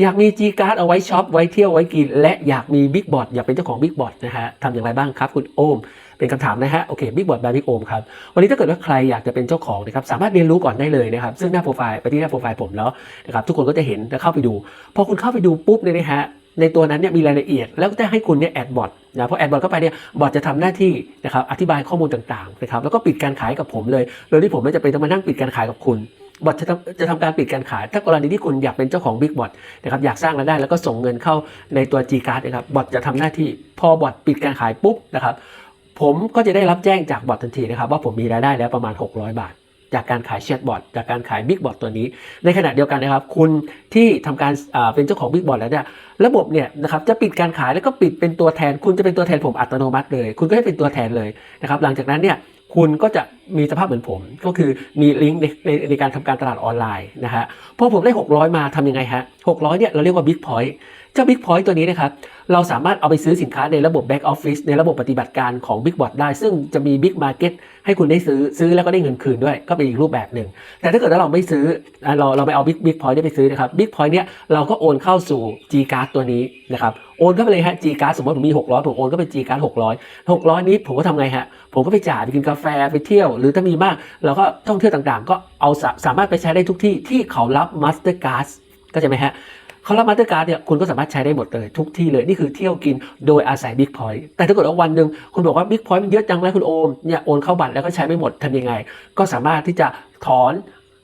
อยากมี G Card เอาไว้ช็อปไว้เที่ยวไว้กิน และอยากมี Big b o t อยากเป็นเจ้าของ Big b o t นะฮะทำอย่างไรบ้างครับ คุณโอม เป็นคำถามนะฮะโอเค Big b o t by Big โอมครับวันนี้ถ้าเกิดว่าใครอยากจะเป็นเจ้าของนะครับสามารถเรียนรู้ก่อนได้เลยนะครับซึ่งหน้าโปรไฟล์ไปที่หน้าโปรไฟล์ผมแล้วนะครับทุกคนก็จะเห็นและเข้าไปดูพอคุณเข้าไปดูปุ๊บเนี่ยนะฮะในตัวนั้นเนี่ยมีรายละเอียด แล้วก็จะให้คุณเนี่ยแอดบอทนะพอแอดบอทเข้าไปเนี่ยบอทจะทำหน้าที่นะครับอธิบายข้อมูลต่างๆนะครับแล้วก็ปิดการขายกับผมเลย โดยที่ผมไม่จำเป็นต้องมานั่งปิดการขายกับคุณ บอทจะทำจะทำการปิดการขาย ถ้ากรณีที่คุณอยากเป็นเจ้าของ Big b o t นะครับอยากสร้างรายได้แล้วก็ส่งเงินเข้าในตัว G Card นะครับบอทจะทำหน้าที่พอบอทปิดการขายปุ๊บนะครับผมก็จะได้รับแจ้งจากบอททันทีนะครับว่าผมมีรายได้แล้วประมาณ 600 บาท จากการขายแชทบอทจากการขาย Big b o t ตัวนี้ ในขณะเดียวกันนะครับ คุณที่ทำการเป็นเจ้าของ Big b o t แล้วเนี่ยระบบเนี่ยนะครับจะปิดการขายแล้วก็ปิดเป็นตัวแทน คุณจะเป็นตัวแทนผมอัตโนมัติเลย คุณก็ให้เป็นตัวแทนเลยนะครับหลังจากนั้นเนี่ย คุณก็จะมีสภาพเหมือนผม ก็คือมีลิงก์ในในการทำการตลาดออนไลน์นะฮะพอผมได้ 600 มาทำยังไงฮะ600เนี่ยเราเรียกว่า Big Point เจ้า Big Point ตัวนี้นะครับ เราสามารถเอาไปซื้อสินค้าในระบบ Back Office ในระบบปฏิบัติการของ Big b o t ได้ ซึ่งจะมี Big Market ให้คุณได้ซื้อซื้อแล้วก็ได้เงินคืนด้วย ก็เป็นอีกรูปแบบหนึ่ง แต่ถ้าเกิดว่าเราไม่ซื้อเราเราไม่เอา Big Big Point เนี่ยไปซื้อนะครับ Big Point เนี่ยเราก็โอนเข้าสู่ G Card ตัวนี้นะครับโอนเข้าไปเลยฮะ G Card สมมติผมมี 600 ผมโอนก็เป็น G Card 600 600 นี้ผมก็ทำไงฮะผมก็ไปจ่ายไปกินกาแฟไปเที่ยว หรือถ้ามีมากเราก็ท่องเที่ยวต่างๆ ก็เอาสาสามารถไปใช้ได้ทุกที่ที่เขารับ Master Card ก็จะไหมฮะ เขารับมาสเตอร์การ์ดเนี่ยคุณก็สามารถใช้ได้หมดเลยทุกที่เลยนี่คือเที่ยวกินโดยอาศัยบิ๊กพอยต์แต่ถ้าเกิดว่าวันหนึ่งคุณบอกว่าบิ๊กพอยต์มันเยอะจังเลยคุณโอมเนี่ยโอนเข้าบัตรแล้วก็ใช้ไม่หมดทำยังไง ก็สามารถที่จะถอน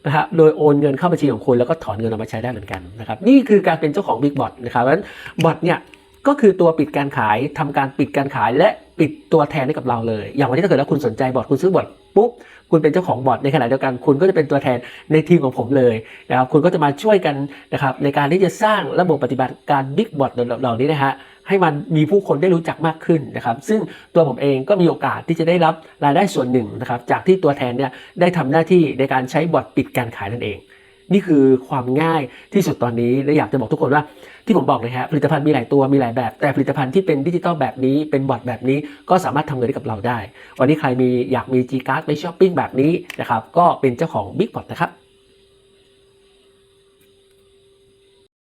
นะฮะโดยโอนเงินเข้าบัญชีของคุณแล้วก็ถอนเงินออกมาใช้ได้เหมือนกันนะครับนี่คือการเป็นเจ้าของบิ๊กบอทนะครับเพราะฉะนั้นบอทเนี่ย ก็คือตัวปิดการขายทำการปิดการขายและปิดตัวแทนให้กับเราเลย อย่างวันนี้ถ้าเกิดว่าคุณสนใจบอทคุณซื้อบอทปุ๊บคุณเป็นเจ้าของบอทในขณะเดียวกันคุณก็จะเป็นตัวแทนในทีมของผมเลยนะครับคุณก็จะมาช่วยกันนะครับในการที่จะสร้างระบบปฏิบัติการ Big b o t เหล่านี้นะฮะให้มันมีผู้คนได้รู้จักมากขึ้นนะครับซึ่งตัวผมเองก็มีโอกาสที่จะได้รับรายได้ส่วนหนึ่งนะครับจากที่ตัวแทนเนี่ยได้ทำหน้าที่ในการใช้บอทปิดการขายนั่นเอง นี่คือความง่ายที่สุดตอนนี้และอยากจะบอกทุกคนว่าที่ผมบอกนะฮะผลิตภัณฑ์มีหลายตัวมีหลายแบบ แต่ผลิตภัณฑ์ที่เป็นดิจิตอลแบบนี้เป็นบอทแบบนี้ก็สามารถทำเงินได้กับเราได้ วันนี้ใครมีอยากมี G Card ไปช้อปปิ้งแบบนี้นะครับก็เป็นเจ้าของ Big b o t นะครับ